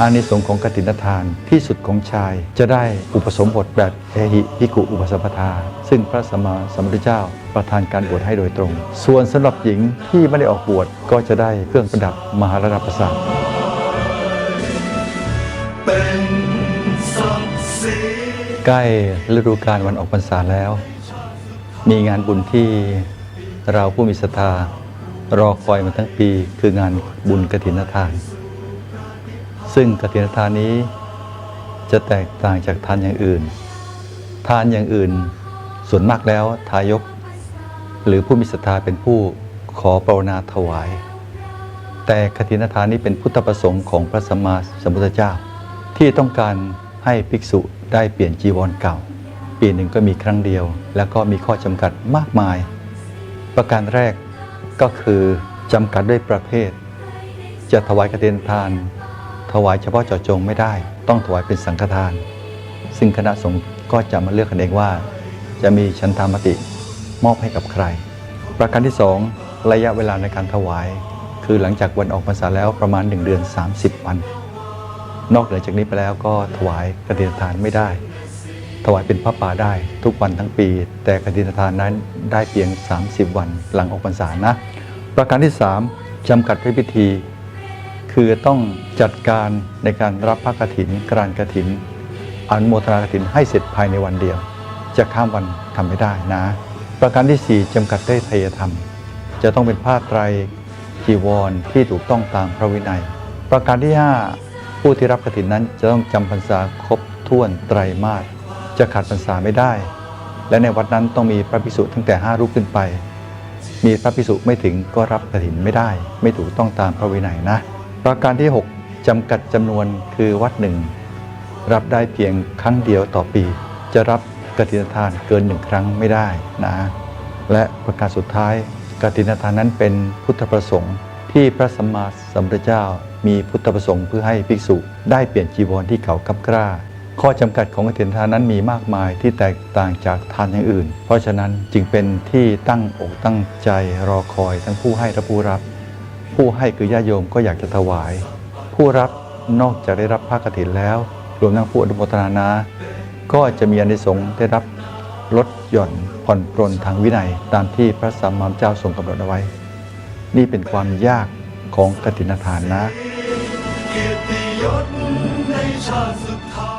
อานิสงส์ของกฐินทานที่สุดของชายจะได้อุปสมบทแบบเอหิพิกุอุปสมปทา ซึ่งพระสัมมาสัมพุทธเจ้าประทานการบวชให้โดยตรง ส่วนสำหรับหญิงที่ไม่ได้ออกบวชก็จะได้เครื่องประดับมหาราชประสาทใกล้ฤดูกาลวันออกพรรษาแล้ว มีงานบุญที่เราผู้มีศรัทธารอคอยมาทั้งปีคืองานบุญกฐินทาน ซึ่งกฐินทานนี้จะแตกต่างจากทานอย่างอื่น ทานอย่างอื่นส่วนมากแล้วทายก หรือผู้มีศรัทธาเป็นผู้ขอปรนนาถวาย แต่กฐินทานนี้เป็นพุทธประสงค์ของพระสัมมาสัมพุทธเจ้า ที่ต้องการให้ภิกษุได้เปลี่ยนจีวรเก่า ปีหนึ่งก็มีครั้งเดียว แล้วก็มีข้อจำกัดมากมาย ประการแรกก็คือจำกัดด้วยประเภท จะถวายกฐินทาน ถวายเฉพาะเจาะจงไม่ได้ ต้องถวายเป็นสังฆทาน ซึ่งคณะสงฆ์ก็จะมาเลือกกันเองว่า จะมีชันธามติมอบให้กับใคร ประการที่สองระยะเวลาในการถวาย คือหลังจากวันออกพรรษาแล้วประมาณ 1 เดือน 30 วัน นอกเหนือจากนี้ไปแล้วก็ถวายกฐินทานไม่ได้ ถวายเป็นพระป่าได้ทุกวันทั้งปี แต่กฐินทานนั้นได้เพียง 30 วันหลังออกพรรษานะ ประการที่ 3จำกัดพิธี คือต้องจัดการในการรับพระกฐินกรานกฐินอนุโมทนากฐินให้เสร็จภายในวันเดียว จะข้ามวันทำไม่ได้นะ ประการที่ 4จำกัดได้ไทยธรรม จะต้องเป็นผ้าไตรจีวรที่ถูกต้องตามพระวินัย ประการที่ 5 ผู้ที่รับกฐินนั้นจะต้องจำพรรษาครบถ้วนไตรมาสจะขาดพรรษาไม่ได้ และในวัดนั้นต้องมีพระภิกษุตั้งแต่ 5 รูปขึ้นไป มีพระภิกษุไม่ถึงก็รับกฐินไม่ได้ ไม่ถูกต้องตามพระวินัยนะ ประการที่ 6จำกัดจำนวนคือวัดหนึ่งรับได้เพียงครั้งเดียวต่อปี จะรับกฐินทานเกินหนึ่งครั้งไม่ได้นะ และประการสุดท้ายกฐินทานนั้นเป็นพุทธประสงค์ที่พระสัมมาสัมพุทธเจ้ามีพุทธประสงค์เพื่อให้ภิกษุได้เปลี่ยนจีวรที่เก่ากับกล้า ข้อจำกัดของกฐินทานนั้นมีมากมายที่แตกต่างจากทานอย่างอื่น เพราะฉะนั้นจึงเป็นที่ตั้งอกตั้งใจรอคอยทั้งผู้ให้และผู้รับ ผู้ให้คือญาโยมก็อยากจะถวาย ผู้รับนอกจากได้รับผ้ากฐินแล้ว รวมทั้งผู้อนุโมทนานะก็จะมีอนิสงส์ได้รับลดหย่อนผ่อนปรนทางวินัยตามที่พระสัมมาสัมพุทธเจ้าทรงกำหนดเอาไว้ นี่เป็นความยากของกฐินทานนะ เกียรติยศในชาติสุดท้าย